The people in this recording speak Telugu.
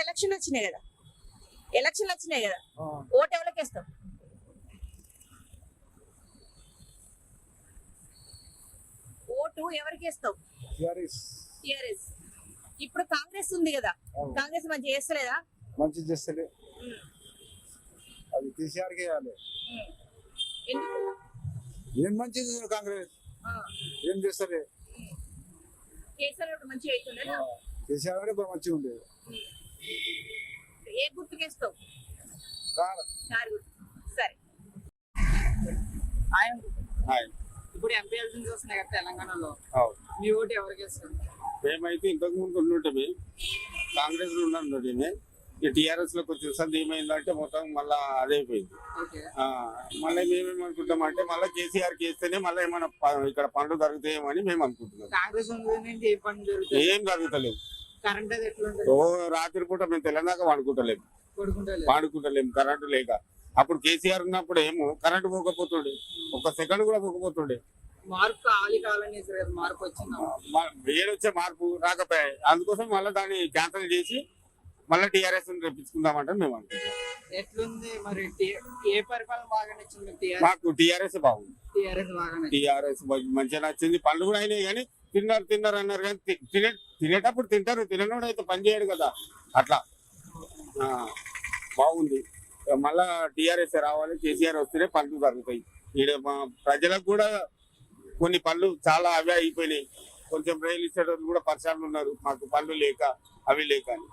ఇప్పుడు ఎలక్షన్ వచ్చినాయి కదా. ఎలక్షన్లు వచ్చినాయి కదా. ఓటు ఎవరికి వేస్తావు ఓటు ఎవరికి టిఆర్ఎస్. ఇప్పుడు కాంగ్రెస్ ఉంది కదా. కాంగ్రెస్ మంచి చేస్తలేదా? మంచి చేస్తలే. అది కేసీఆర్ చేయాలి ఎందుకు? ఏం మంచి కాంగ్రెస్? ఏం చేస్తలే? కేసీఆర్ మంచిగా అవుతుండేనా కేసీఆర్ మంచిగా ఉండేది. ఏ గుర్తుకేస్తావు? కారు సరే. ఆయన ఇప్పుడు ఎంపీ ఎలక్షన్స్ వస్తున్నాయి కదా తెలంగాణలో. మీ ఓటు ఎవరికి వేస్తారు? మేమైతే ఇంతకు ముందు ఉండుంటే కాంగ్రెస్లో ఉన్నాను ఈ టీఆర్ఎస్లోకి వచ్చిన సంది ఏమైందంటే మొత్తం మళ్ళా అదైపోయింది ఓకే. ఆ, మళ్ళీ మేమేమనుకుంటామంటే మళ్ళీ కేసీఆర్ చేస్తేనే మళ్ళీ ఏమైనా ఇక్కడ పనులు జరుగుతాయేమని మేము అనుకుంటున్నాం కాంగ్రెస్ ఏం జరుగుతలేవు కరెంట్ అది ఎట్లా ఉంటుంది ఓ రాత్రి పూట మేము తెలంగాణ వాడుకుంటలేము. వాడుకుంటలేము కరెంటు లేక. అప్పుడు కేసీఆర్ ఉన్నప్పుడు ఏమో కరెంటు పోకపోతుండే. ఒక సెకండ్ కూడా పోకపోతుండే. మార్పు కదా మార్పు వచ్చిందా? మ- ఏడొచ్చే మార్పు రాకపోయాయి అందుకోసం మళ్ళీ దాన్ని క్యాన్సిల్ చేసి మళ్ళీ టీఆర్ఎస్ రప్పించుకుందామంటే మేము అనుకుంటాం ఎట్లుంది మరి? టి- ఏ పరిపాలన బాగా నచ్చింది మాకు టీఆర్ఎస్ బాగుంది. టీఆర్ఎస్ బాగా టీఆర్ఎస్ మంచిగా నచ్చింది. పనులు కూడా అయినాయి కానీ తిన్నారు తిన్నారు అన్నారు కానీ తినే తినేటప్పుడు తింటారు. తిననోడు అయితే పని చేయడు కదా. అట్లా. బాగుంది. మళ్ళా టీఆర్ఎస్ రావాలి కేసీఆర్ వస్తేనే పనులు జరుగుతాయి. ఈడ మా ప్రజలకు కూడా కొన్ని పనులు చాలా అవే అయిపోయినాయి. కొంచెం రైలు ఇచ్చేటోళ్ళు కూడా పరిశ్రమలు ఉన్నారు. మాకు పనులు లేక అవి లేక అని.